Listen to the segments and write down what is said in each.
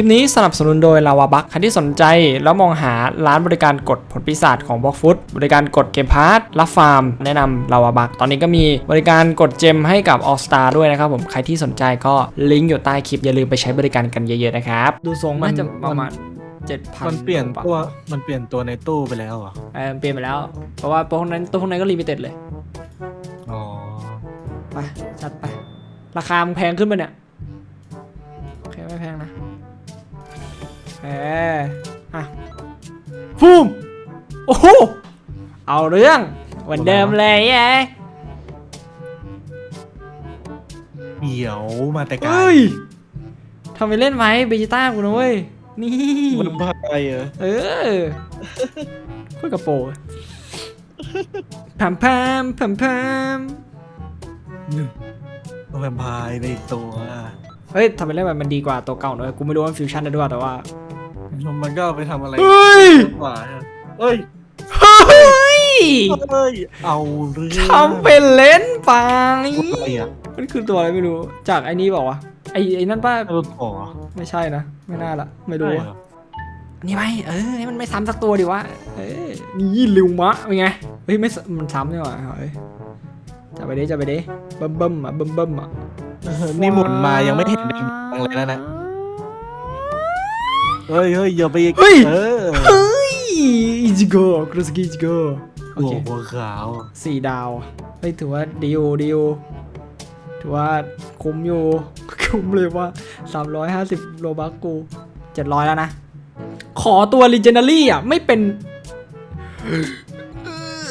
ลิปนี้สนับสนุนโดยลาวาบัคใครที่สนใจแล้วมองหาร้านบริการกดผลปีศาจของบล็อกฟุตบริการกดเกมพาร์ทรับฟาร์ม แนะนำลาวาบัคตอนนี้ก็มีบริการกดเจมให้กับ All Star ด้วยนะครับผมใครที่สนใจก็ลิงก์อยู่ใต้คลิปอย่าลืมไปใช้บริการกันเยอะๆนะครับดูทรงมันน่าจะประมาณเจ็ดพันมันเปลี่ยนตัวมันเปลี่ยนตัวในตู้ไปแล้วเหรอเออเปลี่ยนไปแล้ว เพราะว่าตัวพวกนั้นตัวพวกนั้นก็ลิมิเต็ดเลยอ๋อไปจัดไป ราคามันแพงขึ้นไปเนี่ย อออะฟูมโอ้โหเอาเรื่องเหมือนเดิมเลยไอ้เหี่ยวมาแต่ไกลเฮ้ยทำไปเล่นไหมเบจิต้ากูนะเว้ย นี่มันพายเหรอเออพูดกับโปรแพมแพมแพมแพมมันแวมไพายในอีกตัว เฮ้ยทำไปเล่นแบบมันดีกว่าตัวเก่าหน่อยกูไม่รู้ว่ามันฟิวชั่นได้ด้วยแต่ว่า มันก็เอาไปทำอะไรเฮ้ยมากกว่าเอ้ย เฮ้ยเอ้ย เอาเรื่องทำเป็นเล่นไปอะไรอะมันคือตัวอะไรไม่รู้ จากไอ้นี้บอกว่าวะไอ้ไอ้นั่นป้าไอ้ลูกขอไม่ใช่นะ ไม่น่าละไม่รู้ใช่อะเหรอนี่ไหมเออให้มันไม่ซ้ำสักตัวดิวะเอ้ยนี่ลิวมะเป็นไงเฮ้ยไม่ซ้ำมันซ้ำนี่หว่าเฮ้ยจับไปดิจับไปดิเบิ่มเบิ่มอะเบิ่มเบิ่มอะ เออนี่หมุนมายังไม่เห็นแดงเลยนะนะ เฮ้ยเฮ้ยอย่าไปอีกเฮ้ยเออเฮ้ยอิจิโกะครุสกิอิจิโกะโอโอ้เคโหหัวขาวสี่ดาวเฮ้ยถือว่าดีลดีลถือว่าคุ้มอยู่ คุ้มเลยว่า 350 โลบักกู 700 แล้วนะ ขอตัว Legendary อะ ไม่เป็น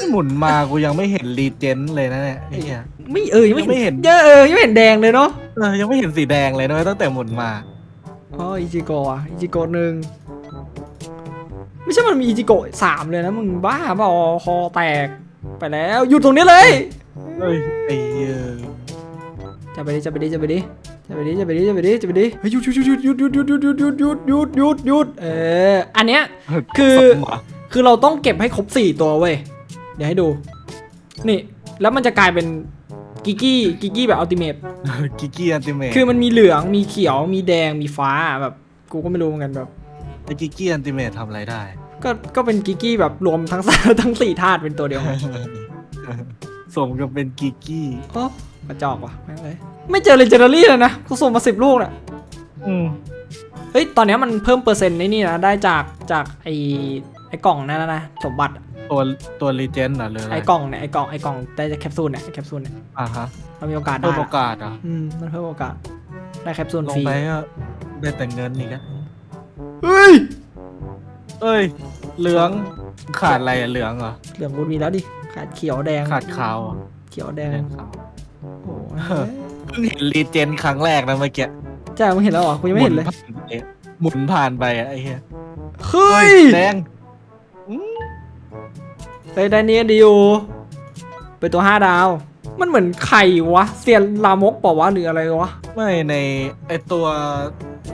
หมุนมากูยังไม่เห็นรีเจนเลยนะเนี่ยไอ้เหี้ย ไม่เออยังไม่ยังไม่เห็เห็น นเยอะเออยังไม่เห็นแดงเลยเนาะ เออยังไม่เห็นสีแดงเลยนะตั้งแต่หมุนมา อ๋ออิจิโกะอะอิจิโกะหนึ่งไม่ใช่มันมีอิจิโกะสามเลยนะมึงบ้าเปล่าคอแตกไปแล้วหยุดตรงนี้เลยเฮ้ยไอ้เหี้ยจะไปดิจะไปดิจะไปดิจะไปดิจะไปดิจะไปดิจะไปดิเฮ้ยหยุดหยุดหยุดหยุดหยุดหยุดหยุดหยุดหยุดหยุดหยุดหยุดหยุดเอออันเนี้ยคือสมเหรคือเราต้องเก็บให้ครบสี่ตัวเว้ยเดี๋ยวให้ดู นี่แล้วมันจะกลายเป็น กิกกี้กิกกี้แบบอัลติเมทกิกกี้อันติเมทคือมันมีเหลืองมีเขียวมีแดงมีฟ้าแบบกูก็ไม่รู้เหมือนกันแบบ ไอ้กิกกี้อันติเมททำอะไรได้ ก็ก็เป็นกิกกี้แบบรวมทั้งทั้งสี่ธาตุเป็นตัวเดียวกันสมกับเป็นกิกกี้โอ้กระจอกว่ะแม่งเลยไม่เจอเลเจนดารี่เลยนะกูส่งมาสิบลูกน่ะอืมเฮ้ยตอนเนี้ยมันเพิ่มเปอร์เซ็นต์ในนี่นะได้จากจากไอไอกล่องนั่นนะนะสมบัติอะ ตัวตัวรีเจนเหรอหรืออะไรไอกล่องเนี่ยไอกล่องไอกล่องได้จากแคปซูลเนี่ยไอ้แคปซูลเนี่ยอะฮะมันมีโอกาสได้เพิ่มโออะกาสเหรอะอืมมันเพิ่มโอกาสได้แคปซูลลงฟรีไปก็ได้แต่เงินอีกแล้วเฮ้ยเอ้ย เหลืองขาดอะไรอะเหลืองเหรอเหลืองกูมีแล้วดิขาดเขียวแดงขาดขาวเหรอเขียวแดงแดงขาวโอ้โหเพิ่งเห็นรีเจนครั้งแรกนะเมื่อกี้จ้ามึงเห็นแล้วเหรอกูยังไม่เห็นเลย หมุนผ่านไปอะไอ้เหี้ยเฮ้ยแดง เฮ้ยได้เนี้ยดิวเป็นตัวห้าดาว มันเหมือนไข่วะเซียนลามกเปล่าวะหรืออะไรวะไม่ในไอตัว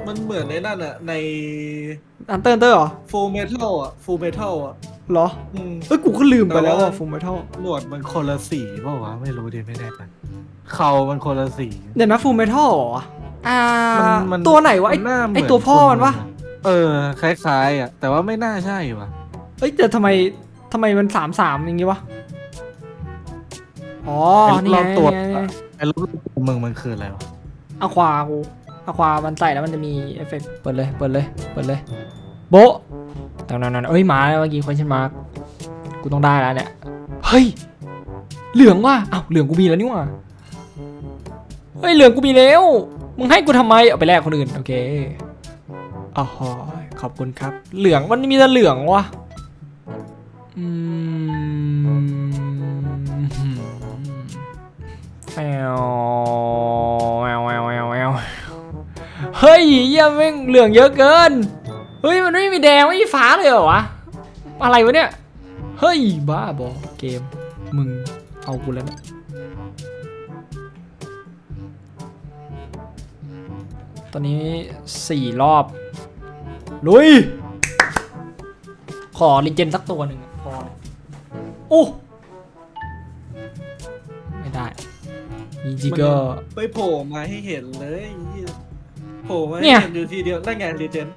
มันเหมือนในนั่นอะในอันเตอร์เตอร์เหรอฟูลเมทัลอะฟูลเมทัลอะเหรออืม เอ้ยกูก็ลืมไปแล้วแต่อะว่าฟูมเมทัลหนวดมันคนละสีเปล่าวะไม่รู้ดิไม่แน่ใจเขามันคนละสี เดี๋ยวนะฟูมเมทัลเหรออ่ามันตัวไหนวะไอมัาเหมืไอนตัวพ่อมันวะ เออ คล้ายๆอะ แต่ว่าไม่น่าใช่ว่ะเอ้ยแต่ทำไมทำไมมันสามสามอย่างงี้วะ อ๋อไอ้นี่ไงรอบตัวนี่ไงไอ้รูปตัวมึงมันคืออะไรวะอะควากูอะความันใส่แล้วมันจะมีเอฟเฟกต์เปิดเลย เปิดเลย เปิดเลย โบะตอนนั้นๆเอ้ย มาแล้วเมื่อกี้คนฉันมาร์กกูต้องได้แล้วเนี่ย เฮ้ย เหลืองว่ะอ้าวเหลืองกูมีแล้วนี่ว่ะเฮ้ย เหลืองกูมีแล้ว มึงให้กูทำไม เอาไปแลกคนอื่น โอเคอ๋อขอบคุณครับ เหลืองมันมีแต่เหลืองว่ะอืม แอวแอวแอวแอวแอวเฮ้ยเยี่ยมแม่งเหลืองเยอะเกิน เฮ้ย มันไม่มีแดงไม่มีฟ้าเลยเหรอวะ อะไรวะเนี่ย เฮ้ย บ้าบอเกม มึงเอากูแล้วนะตอนนี้สี่รอบ ลุย ขอลิเจนสักตัวหนึ่งอะพอเลยโอ้ไม่ได้อีจิเกอร์ไปโผล่มาให้เห็นเลยไอ้เหี้ยโผล่มาเนี่ยห็อยู่ทีเดียวนั่นไงรีเจน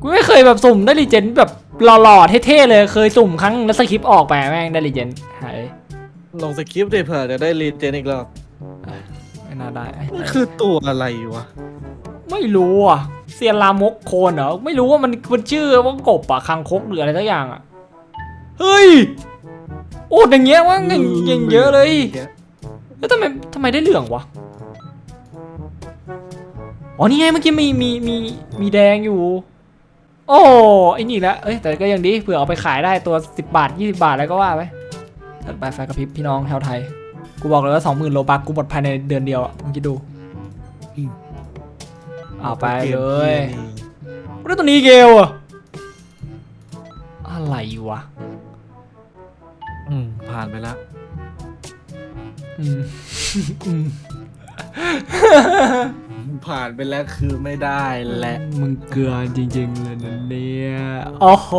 กูไม่เคยแบบสุ่มได้รีเจนแบบหล่อๆเท่ๆเลยเคยสุ่มครั้งแล้วสคริปต์ออกไปแม่งได้รีเจนหายลงสคริปต์ดิเผื่อจะได้รีเจนอีกรอบไม่น่าได้ มันคือตัวอะไรวะ ไม่รู้อะเซียนลามกโคนเหรอไม่รู้ว่ามันมันชื่อว่ากบอะคังคกหรืออะไรสักอย่างอะเฮ้ยโอ้อย่างเงี้ยว่าอย่างอย่างเยอะเลยแล้วทำไมทำไมได้เหลืองวะอ๋อนี่ไงเมื่อกี้มีมีมีมีแดงอยู่ โอ้ไอ้นี่ละเอ้ยแต่ก็ยังดีเผื่อเอาไปขายได้ตัว 10 บาท 20 บาทอะไรก็ว่าไปถัดไปไฟกระพริบพี่น้องแถวไทย กูบอกเลยว่า 20,000 โลบักกูหมดภายในเดือนเดียวอะมึงคิดดูอืม เอาไปเลยกมนี่กูได้ตัวนี้เกลอะอะไรวะ อืม ผ่านไปแล้วอืมอืมผ่านไปแล้วคือไม่ได้แหละ มึงเกลือจริงๆเลยนะเนี่ย โอ้โห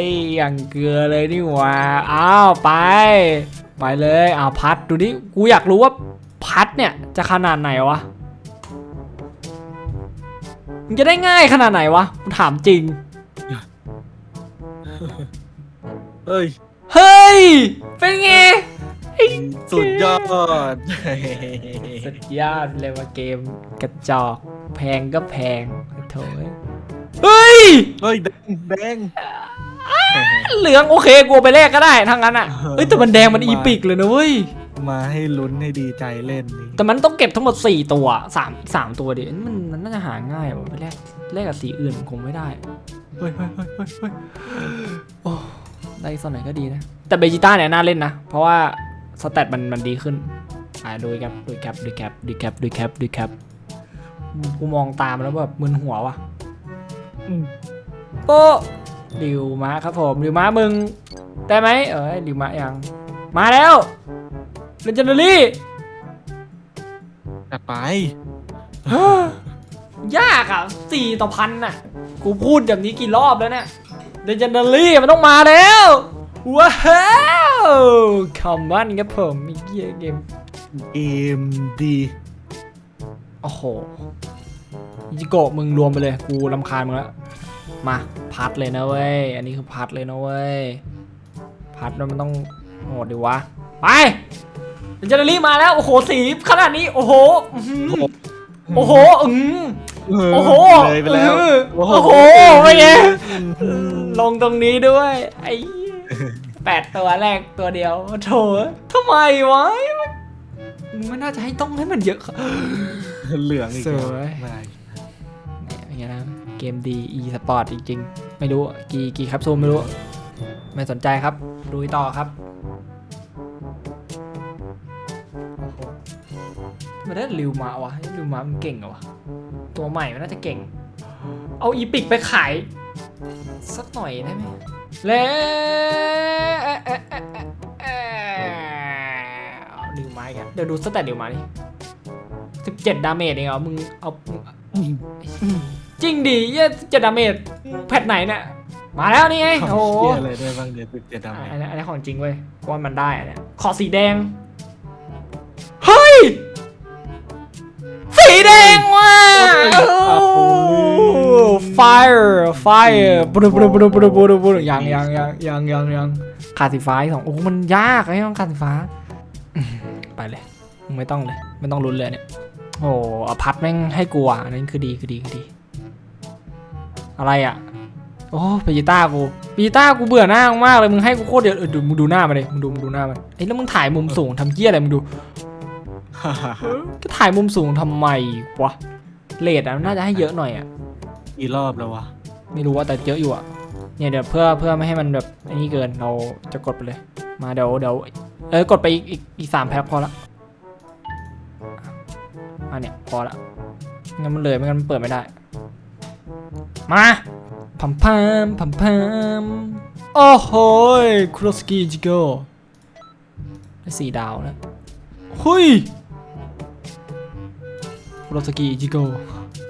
ยอย่างเกลือเลยนี่หว่า อ้าวไป ไปเลยอ้าวพัดดูดิกูอยากรู้ว่าพัดเนี่ยจะขนาดไหนวะ มันจะได้ง่ายขนาดไหนวะกูถามจริงเอ้ย เฮ้ย เป็นไง สุดยอด สุดยอดเลยว่าเกมกระจอก แพงก็แพงโถ่เฮ้ย เฮ้ย แดงแดงเหลืองโอเคกูเอาไปแลกก็ได้ทั้งนั้นอะเอ้ยแต่มันแดงมันอีปิกเลยนะเว้ย มาให้ลุ้นให้ดีใจเล่นนี่แต่มันต้องเก็บทั้งหมด 4 ตัว3 3ตัวดิมันมันน่าจะหาง่ายว่ะไปแลกแลกกับสีอื่นคงไม่ได้เฮ้ยเฮ้ยเฮ้ยเฮ้ยเฮ้ยโอ้ได้ส่วนไหนก็ดีนะ แต่เบจิต้าเนี่ยน่าเล่นนะ เพราะว่าสเตตมันมันดีขึ้นอ่าดูครับดูแคปดูแคปดูแคปดูแคปดูแคปกูมองตามแล้วแบบมึนหัวว่ะอืมโป๊ะดิวมาครับผมดิวมามึง ได้ไหมเอ้ยดิวมายัง มาแล้ว เลนเจนดารี่จัดไป ยากอะสี่ต่อพันน่ะ กูพูดแบบนี้กี่รอบแล้วเนี่ยเลนเจนดารี่มันต้องมาแล้ว ว้าวคอมมอนครับผมมีเกียเกมเกมดีโอ้โหอิจิโกะมึงรวมไปเลย กูรำคาญมึงแล้ว มา พัดเลยนะเว้ย อันนี้คือพัดเลยนะเว้ย พัดแล้วมันต้องโหดดิวะ ไป เจนเนอรี่มาแล้ว โอ้โห สีขนาดนี้ โอ้โหอื้อหือโอ้โหอืมโอ้โหเลยไปแล้วเออโอ้โหเป็นไงลงตรงนี้ด้วย ไอ้เหี้ยแปดตัวแรกตัวเดียวโถทำไมวะมึงไม่น่าจะให้ต้องให้มันเยอะเหลืองอีกสแล้ววย ไม่เนี่ยอย่างเงี้ยนะเกมดี e สปอร์ตจริง ๆ ไม่รู้ กี่กี่ครับซูมไม่รู้ ไม่สนใจครับดูต่อครับ มันได้ริวมาวะริวมามันเก่งเหรอวะตัวใหม่มันน่าจะเก่ง เอาอีพิกไปขาย สักหน่อยได้ไหมแล้วริวมาอีกเดี๋ยวดูสแตทริวมาดิสิบเจ็ดดาเมจเองเหรอมึงเอาจริงดิเหี้ยเจ็ดดาเมจแพทไหนเนี่ยมาแล้วนี่ไงโอ้โหอะไรได้บ้างเดี๋ยวติดเจ็ดดำอะเนี่ยอันนี้อันนี้ของจริงเว้ยว่ามันได้อันเนี้ยขอสีแดง สีแดงว่ะ fire fire บุรุบุรุบุรุบุรุบุรุบุรุยังยังยังยังยังยังขาดสีฟ้าอีกสองโอ้โหมันยากไอ้ต้องขาดสีฟ้าอืมไปเลยมึงไม่ต้องเลย ไม่ต้องลุ้นเลยเนี่ย โอ้เอาพัดแม่งให้กูอะอันนั้นคือดีคือดีคือดี อะไรอะ โอ้เปจิต้ากูเปจิต้ากูเบื่อหน้ามากเลย มึงให้กูโคตรเดียวเออดูมึงดูหน้ามันเลยมึงดูมึงดูหน้ามันเอ้ยแล้วมึงถ่ายมุมสูงทำเกี้ยอะไรมึงดู จะถ่ายมุมสูงทำไมวะเลดอะมันน่าจะให้เยอะหน่อยอะกี่รอบแล้ววะไม่รู้ว่าแต่เยอะอยู่อะเนี่ยเดี๋ยวเพื่อเพื่อไม่ให้มันแบบไอ้นี่เกินเราจะกดไปเลย มาเดี๋ยวเดี๋ยวเออกดไปอีกอีกอีกสามแพ็คพอละอะเนี่ยพอละงั้นมันเลยไม่งั้นมันเปิดไม่ได้ มาพัมพามพัมพามโอ้โหคุโรสกิจิโกได้สี่ดาวแล้วเฮ้ยคุ โรสกิจิโก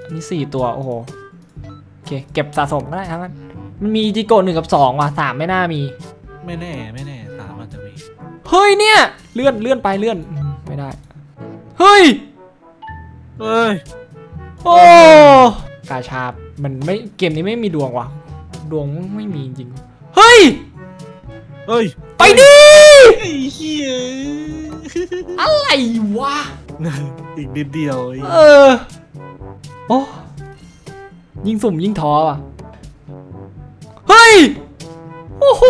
อันนี้สี่ตัว โอ้โห โอเค เก็บสะสมก็ได้ทั้งนั้น มันมีจิโกะหนึ่งกับสองว่ะสามไม่น่ามี ไม่แน่ไม่แน่สามอาจจะมี เฮ้ยเนี่ย เลื่อนเลื่อนไปเลื่อนอืมไม่ได้ เฮ้ย เอ้ย โอ้ กาชามันไม่ เกมนี้ไม่มีดวงว่ะ ดวงไม่มีจริงๆเฮ้ย เอ้ย ไปดิ ไอ้เหี้ยอะไรวะ อีกนิดเดียวไอ้เออ โอ้ยิ่งสุ่มยิ่งท้อว่ะ เฮ้ย โอ้โห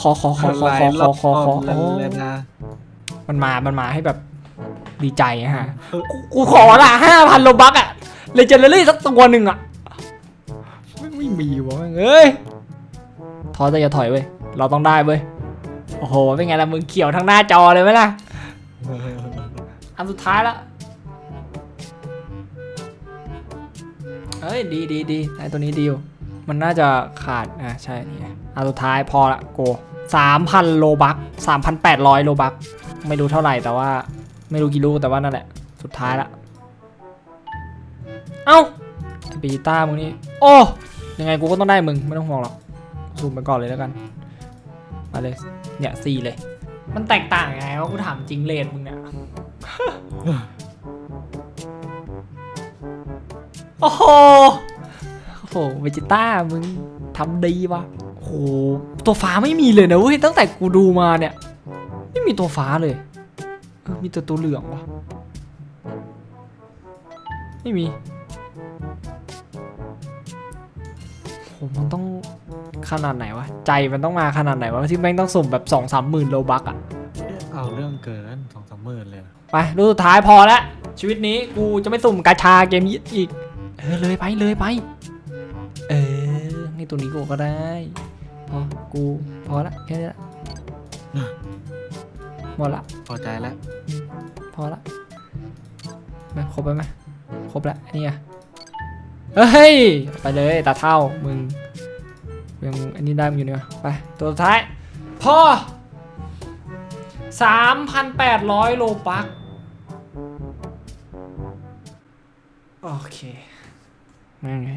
ขอขอขอขอขอขอขอขอหลายรอบโอ้เลยนะมันมา มันมาให้แบบดีใจอะฮะ กูกูขอละห้าพันโลบักอะเลยเจนเลยสักตัวหนึ่งอะไม่ไม่มีวะแม่งเอ้ย ท้อแต่อย่าถอยเว้ย เราต้องได้เว้ย โอ้โห เป็นไงล่ะมึงเขียวทั้งหน้าจอเลยไหมล่ะ อันสุดท้ายละเอ้ยดีดีดีไอตัวนี้ดีอยู่มันน่าจะขาด อะใช่นี่อันสุดท้ายพอละโกสามพันโลบักสามพันแปดร้อยโลบัก ไม่รู้เท่าไหร่แต่ว่าไม่รู้กี่ลูกแต่ว่านั่นแหละ สุดท้ายละ เอ้าปีต้ามึงนี่ โอ้ ยังไงกูก็ต้องได้มึง ไม่ต้องห่วงหรอกซูมไปก่อนเลยแล้วกัน มาเลย เนี่ยสี่เลย มันแตกต่างยังไงวะกูถามจริงเลทมึงเนี่ย โอ้โห โอ้โหเวจิต้ามึงทำดีวะโอ้โห ตัวฟ้าไม่มีเลยนะเว้ยตั้งแต่กูดูมาเนี่ย ไม่มีตัวฟ้าเลยเออมีแต่ตัวเหลืองวะไม่มีโหมันต้อง ขนาดไหนวะ ใจมันต้องมาขนาดไหนวะที่แม่งต้องสุ่มแบบสองสามหมื่นโลบักอะเอาเรื่องเกินสองสามหมื่นเลย ไปรูปสุดท้ายพอแล้วชีวิตนี้กูจะไม่สุ่มกาชาเกมนี้อีก เออเลยไปเลยไป เออนี่ตัวนี้กูก็ได้ พอกูพอละแค่นี้ละหมดละ พอใจแล้ว พอละไม่ครบไปไหมครบแล้วนี่ไงเฮ้ย ไปเลยตาเท่ามึง ยังอันนี้ได้มึงอยู่เนี่ยไปตัวสุดท้ายพอ3,800 โลปักโอเคนั่นไง